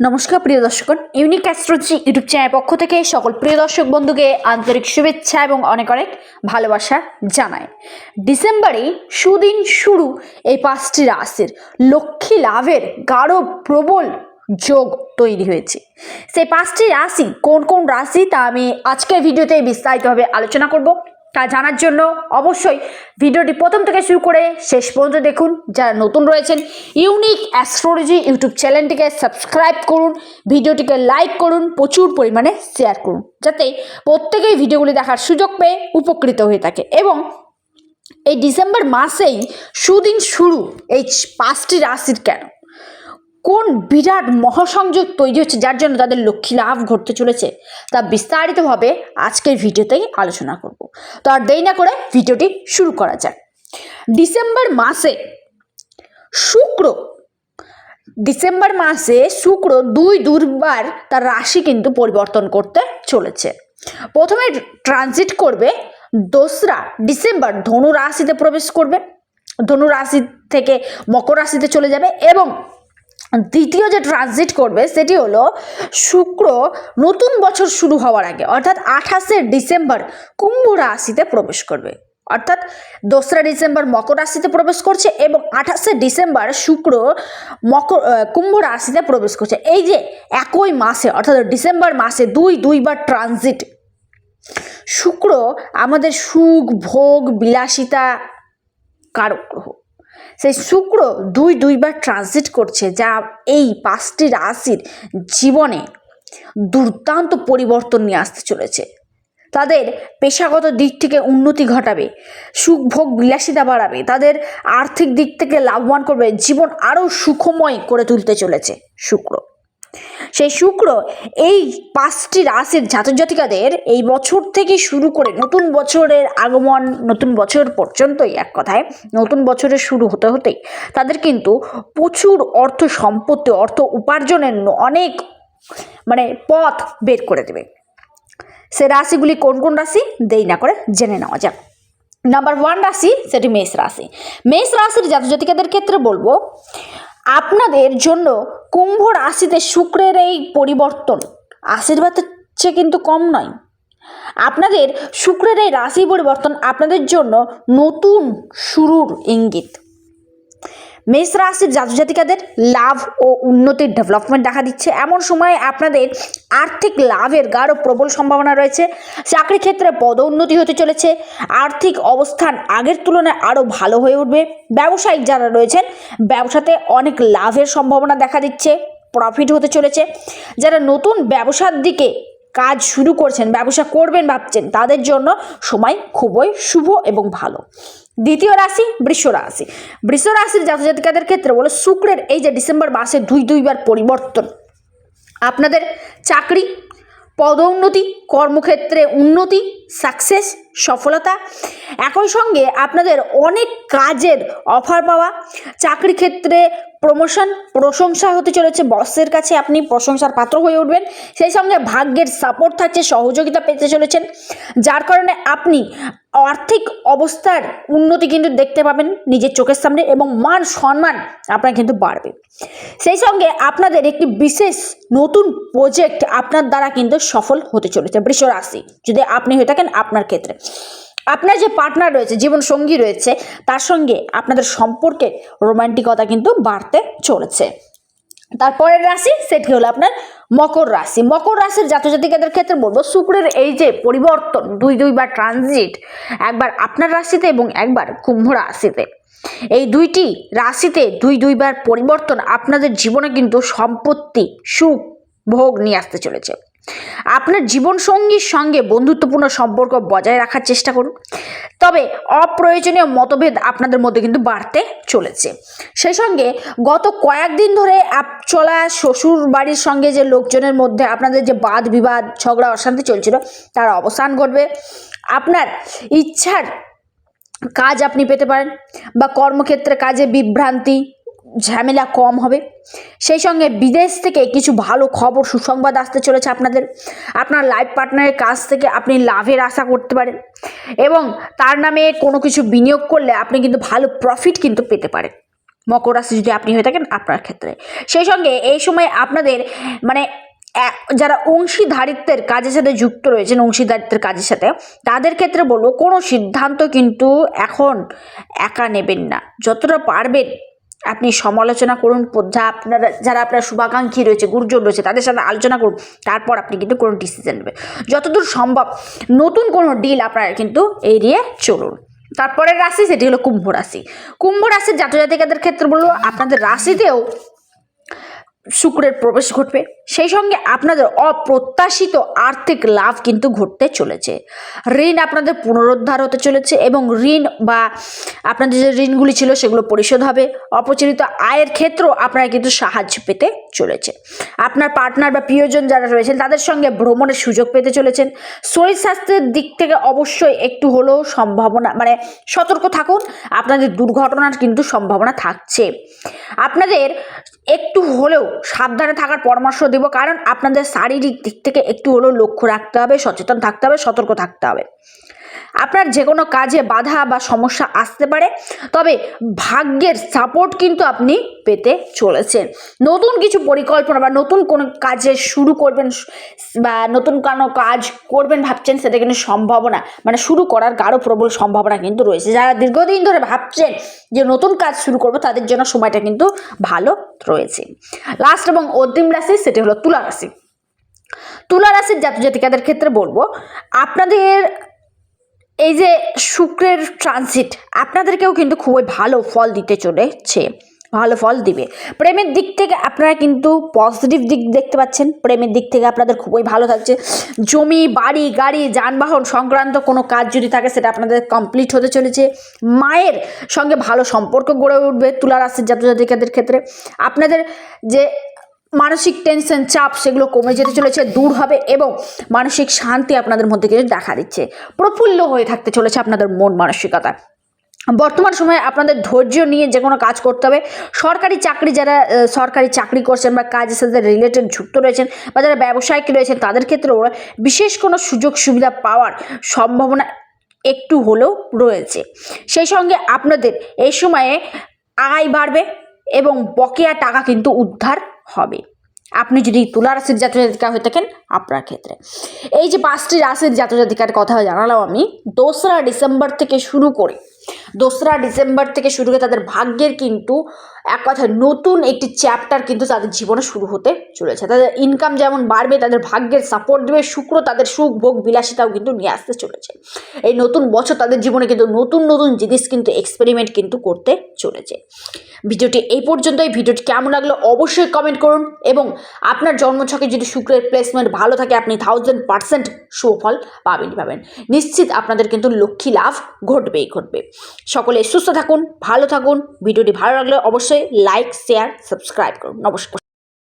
নমস্কার, প্রিয় দর্শক ইউনিক অ্যাস্ট্রোলজি ইউটিউব চ্যানেল পক্ষ থেকে সকল প্রিয় দর্শক বন্ধুকে আন্তরিক শুভেচ্ছা এবং অনেক অনেক ভালোবাসা জানায় ডিসেম্বরে সুদিন শুরু এই পাঁচটি রাশির। লক্ষ্মী লাভের গাঢ় প্রবল যোগ তৈরি হয়েছে। সেই পাঁচটি রাশি কোন কোন রাশি তা আমি আজকের ভিডিওতে বিস্তারিতভাবে আলোচনা করব। তা জানার জন্য অবশ্যই ভিডিওটি প্রথম থেকে শুরু করে শেষ পর্যন্ত দেখুন। যারা নতুন রয়েছেন, ইউনিক অ্যাস্ট্রোলজি ইউটিউব চ্যানেলটিকে সাবস্ক্রাইব করুন, ভিডিওটিকে লাইক করুন, প্রচুর পরিমাণে শেয়ার করুন, যাতে প্রত্যেকেই ভিডিওগুলি দেখার সুযোগ পেয়ে উপকৃত হয়ে থাকে। এবং এই ডিসেম্বর মাসেই সুদিন শুরু, এই পাঁচটি রাশির কেন? কোন বিরাট মহাসংযোগ তৈরি হচ্ছে যার জন্য তাদের লক্ষ্মী লাভ ঘটতে চলেছে তা বিস্তারিতভাবে আজকের ভিডিওতেই আলোচনা করব। তো আর দেরি না করে ভিডিওটি শুরু করা যাক। ডিসেম্বর মাসে শুক্র, ডিসেম্বর মাসে শুক্র দুই দুর্বার তার রাশি কিন্তু পরিবর্তন করতে চলেছে। প্রথমে ট্রানজিট করবে, দোসরা ডিসেম্বর ধনু রাশিতে প্রবেশ করবে, ধনু রাশি থেকে মকর রাশিতে চলে যাবে এবং দ্বিতীয় যে ট্রানজিট করবে সেটি হলো শুক্র নতুন বছর শুরু হওয়ার আগে, অর্থাৎ আঠাশে ডিসেম্বর কুম্ভ রাশিতে প্রবেশ করবে। অর্থাৎ দোসরা ডিসেম্বর মকর রাশিতে প্রবেশ করছে এবং আঠাশে ডিসেম্বর শুক্র মকর কুম্ভ রাশিতে প্রবেশ করছে। এই যে একই মাসে, অর্থাৎ ডিসেম্বর মাসে দুই, দুইবার ট্রানজিট শুক্র আমাদের সুখ, ভোগ, বিলাসিতা, কারক গ্রহ। সেই শুক্র দুই দুইবার ট্রানজিট করছে, যা এই পাঁচটি রাশির জীবনে দুর্দান্ত পরিবর্তন নিয়ে আসতে চলেছে। তাদের পেশাগত দিক থেকে উন্নতি ঘটাবে সুখভোগ বিলাসিতা বাড়াবে, তাদের আর্থিক দিক থেকে লাভবান করবে, জীবন আরও সুখময় করে তুলতে চলেছে শুক্র। সেই শুক্র এই পাঁচটি রাশির জাতক জাতিকাদের এই বছর থেকে শুরু করে নতুন বছরের আগমন, নতুন বছর পর্যন্তই এক কথায়, নতুন বছরের শুরু হতে হতেই তাদের কিন্তু প্রচুর অর্থ সম্পত্তি, অর্থ উপার্জনের অনেক মানে পথ বের করে দেবে। সে রাশিগুলি কোন কোন রাশি? দেই না করে জেনে নেওয়া যাক। নাম্বার ওয়ান রাশি, সেটি মেষ রাশি। মেষ রাশির জাতক জাতিকাদের ক্ষেত্রে বলব আপনাদের জন্য কুম্ভ রাশিতে শুক্রের এই পরিবর্তন আশীর্বাদের চেয়ে কিন্তু কম নয়। আপনাদের শুক্রের এই রাশি পরিবর্তন আপনাদের জন্য নতুন শুরুর ইঙ্গিত। মেষ রাশির জাতক জাতিকাদের লাভ ও উন্নতির ডেভেলপমেন্ট দেখা দিচ্ছে। এমন সময়ে আপনাদের আর্থিক লাভের গাঢ় প্রবল সম্ভাবনা রয়েছে। চাকরি ক্ষেত্রে পদোন্নতি হতে চলেছে। আর্থিক অবস্থান আগের তুলনায় আরও ভালো হয়ে উঠবে। ব্যবসায়িক যারা রয়েছেন, ব্যবসাতে অনেক লাভের সম্ভাবনা দেখা দিচ্ছে। প্রফিট হতে চলেছে। যারা নতুন ব্যবসার দিকে কাজ শুরু করছেন, ব্যবসা করবেন ভাবছেন, তাদের জন্য সময় খুবই শুভ এবং ভালো। দ্বিতীয় রাশি বৃষ রাশি। বৃষ রাশির জাতজাতিকাদের ক্ষেত্রে বলে শুক্রের এই যে ডিসেম্বর মাসে দুই দুইবার পরিবর্তন। আপনাদের চাকরি, পদোন্নতি, কর্মক্ষেত্রে উন্নতি, সাকসেস সফলতা। একই সঙ্গে আপনাদের অনেক কাজের অফার পাওয়া। চাকরি ক্ষেত্রে প্রমোশন প্রশংসা হতে চলেছে বসের কাছে। আপনি প্রশংসার পাত্র হয়ে উঠবেন। সেই সঙ্গে ভাগ্যের সাপোর্ট থাকছে, সহযোগিতা পেতে চলেছেন। যার কারণে আপনি আর্থিক অবস্থার উন্নতি কিন্তু দেখতে পাবেন নিজের চোখের সামনে এবং মান সম্মান আপনার কিন্তু বাড়বে। সেই সঙ্গে আপনাদের একটি বিশেষ নতুন প্রজেক্ট আপনার দ্বারা কিন্তু সফল হতে চলেছে, বৃষ রাশি। যদি আপনি হয়ে থাকেন আপনার ক্ষেত্রে। আপনার যে পার্টনার রয়েছে জীবন সঙ্গী রয়েছে, তার সঙ্গে আপনাদের সম্পর্কে রোমান্টিকতা কিন্তু বাড়তে চলেছে। তারপরের রাশি সেটি হলো আপনার মকর রাশি। মকর রাশির জাতজাতিকাদের ক্ষেত্রে বলব, শুক্রের এই যে পরিবর্তন, দুই দুইবার ট্রানজিট একবার আপনার রাশিতে এবং একবার কুম্ভ রাশিতে। এই দুইটি রাশিতে দুই দুইবার পরিবর্তন আপনাদের জীবনে কিন্তু সম্পত্তি, সুখ, ভোগ নিয়ে আসতে চলেছে। আপনার জীবনসঙ্গীর সঙ্গে বন্ধুত্বপূর্ণ সম্পর্ক বজায় রাখার চেষ্টা করুন। তবে অপ্রয়োজনীয় মতভেদ আপনাদের মধ্যে কিন্তু বাড়তে চলেছে। সেই সঙ্গে গত কয়েকদিন ধরে চলা শ্বশুর বাড়ির সঙ্গে যে লোকজনের মধ্যে আপনাদের যে বাদ বিবাদ ঝগড়া, অশান্তি চলছিল, তার অবসান ঘটবে। আপনার ইচ্ছার কাজ আপনি পেতে পারেন বা কর্মক্ষেত্রে কাজে বিভ্রান্তি ঝামেলা কম হবে। সেই সঙ্গে বিদেশ থেকে কিছু ভালো খবর, সুসংবাদ আসতে চলেছে আপনাদের। আপনার লাইফ পার্টনারের কাছ থেকে আপনি লাভের আশা করতে পারেন এবং তার নামে কোনো কিছু বিনিয়োগ করলে আপনি কিন্তু ভালো প্রফিট কিন্তু পেতে পারেন। মকর রাশি যদি আপনি হয়ে থাকেন আপনার ক্ষেত্রে। সেই সঙ্গে এই সময় আপনাদের মানে যারা অংশীদারিত্বের কাজের সাথে যুক্ত রয়েছেন, অংশীদারিত্বের কাজের সাথে, তাদের ক্ষেত্রে বলব কোনো সিদ্ধান্ত কিন্তু এখন একা নেবেন না। যতটা পারবেন আপনি সমালোচনা করুন যা আপনারা, যারা আপনার শুভাকাঙ্ক্ষী রয়েছে, গুরুজন রয়েছে, তাদের সাথে আলোচনা করুন, তারপর আপনি কিন্তু কোনো ডিসিশন নেবেন। যতদূর সম্ভব নতুন কোনো ডিল আপনারা কিন্তু এড়িয়ে চলুন। তারপরের রাশি সেটি হলো কুম্ভ রাশি। কুম্ভ রাশির জাতজাতিকাদের ক্ষেত্রে বলব, আপনাদের রাশিতেও শুক্রের প্রবেশ ঘটবে। সেই সঙ্গে আপনাদের অপ্রত্যাশিত আর্থিক লাভ কিন্তু ঘটতে চলেছে। ঋণ আপনাদের পুনরুদ্ধার হতে চলেছে এবং ঋণ বা আপনাদের যে ঋণগুলি ছিল সেগুলো পরিশোধ হবে। অপচরিত আয়ের ক্ষেত্রেও আপনারা কিন্তু সাহায্য পেতে চলেছে। আপনার পার্টনার বা প্রিয়জন যারা রয়েছেন, তাদের সঙ্গে ভ্রমণের সুযোগ পেতে চলেছেন। শরীর স্বাস্থ্যের দিক থেকে অবশ্যই একটু হলেও সম্ভাবনা মানে সতর্ক থাকুন। আপনাদের দুর্ঘটনার কিন্তু সম্ভাবনা থাকছে। আপনাদের একটু হলেও সাবধানে থাকার পরামর্শ দেব, কারণ আপনাদের শারীরিক দিক থেকে একটু হলেও লক্ষ্য রাখতে হবে, সচেতন থাকতে হবে, সতর্ক থাকতে হবে। আপনার যে কোনো কাজে বাধা বা সমস্যা আসতে পারে, তবে ভাগ্যের সাপোর্ট কিন্তু আপনি পেতে চলেছেন। নতুন কিছু পরিকল্পনা বা নতুন কোনো কাজে শুরু করবেন, বা নতুন কোনো কাজ করবেন ভাবছেন, সেটা কিন্তু সম্ভাবনা। মানে শুরু করার গাঢ় প্রবল সম্ভাবনা কিন্তু রয়েছে। যারা দীর্ঘদিন ধরে ভাবছেন যে নতুন কাজ শুরু করব, তাদের জন্য সময়টা কিন্তু ভালো রয়েছে। লাস্ট এবং অন্তিম রাশি সেটি হলো তুলা রাশি। তুলা রাশির জাতজাতিকাদের ক্ষেত্রে বলব, আপনাদের এই যে শুক্রের ট্রানজিট আপনাদেরকেও কিন্তু খুবই ভালো ফল দিতে চলেছে, ভালো ফল দিবে। প্রেমের দিক থেকে আপনারা কিন্তু পজিটিভ দিক দেখতে পাচ্ছেন, প্রেমের দিক থেকে আপনাদের খুবই ভালো থাকছে। জমি, বাড়ি, গাড়ি, যানবাহন সংক্রান্ত কোনো কাজ যদি থাকে, সেটা আপনাদের কমপ্লিট হতে চলেছে। মায়ের সঙ্গে ভালো সম্পর্ক গড়ে উঠবে তুলা রাশির জাতজাতিকাদের ক্ষেত্রে। আপনাদের যে মানসিক টেনশন চাপ সেগুলো কমে যেতে চলেছে, দূর হবে এবং মানসিক শান্তি আপনাদের মধ্যে কিন্তু দেখা দিচ্ছে। প্রফুল্ল হয়ে থাকতে চলেছে আপনাদের মন মানসিকতা। বর্তমান সময়ে আপনাদের ধৈর্য নিয়ে যে কোনো কাজ করতে হবে। সরকারি চাকরি যারা সরকারি চাকরি করছেন বা কাজের সাথে রিলেটেড যুক্ত রয়েছেন বা যারা ব্যবসায়িক রয়েছেন, তাদের ক্ষেত্রেও বিশেষ কোনো সুযোগ সুবিধা পাওয়ার সম্ভাবনা একটু হলেও রয়েছে। সেই সঙ্গে আপনাদের এই সময়ে আয় বাড়বে এবং বকেয়া টাকা কিন্তু উদ্ধার হবে। আপনি যদি তুলা রাশির জাতজাতিকা হয়ে থাকেন, আপনার ক্ষেত্রে। এই যে পাঁচটি রাশির জাতীয় জাতিকার কথা জানালাম আমি, দোসরা ডিসেম্বর থেকে শুরু করে দোসরা ডিসেম্বর থেকে শুরু করে তাদের ভাগ্যের কিন্তু এক কথায় নতুন একটি চ্যাপ্টার কিন্তু তাদের জীবনে শুরু হতে চলেছে। তাদের ইনকাম যেমন বাড়বে, তাদের ভাগ্যের সাপোর্ট দেবে, শুক্র তাদের সুখ, ভোগ, বিলাসিতাও কিন্তু নিয়ে আসতে চলেছে। এই নতুন বছর তাদের জীবনে কিন্তু নতুন নতুন জিনিস কিন্তু এক্সপেরিমেন্ট কিন্তু করতে চলেছে। ভিডিওটি এই পর্যন্তই। ভিডিওটি কেমন লাগল অবশ্যই কমেন্ট করুন এবং আপনার জন্মছকে যদি শুক্রের প্লেসমেন্ট ভালো থাকে, আপনি থাউজেন্ড পার্সেন্ট সুফল পাবেনই পাবেন। নিশ্চিত আপনাদের কিন্তু লক্ষ্মী লাভ ঘটবেই, ঘটবে। সকলে সুস্থ থাকুন ভালো থাকুন। ভিডিওটি ভালো লাগলে অবশ্যই লাইক শেয়ার সাবস্ক্রাইব করুন। নমস্কার।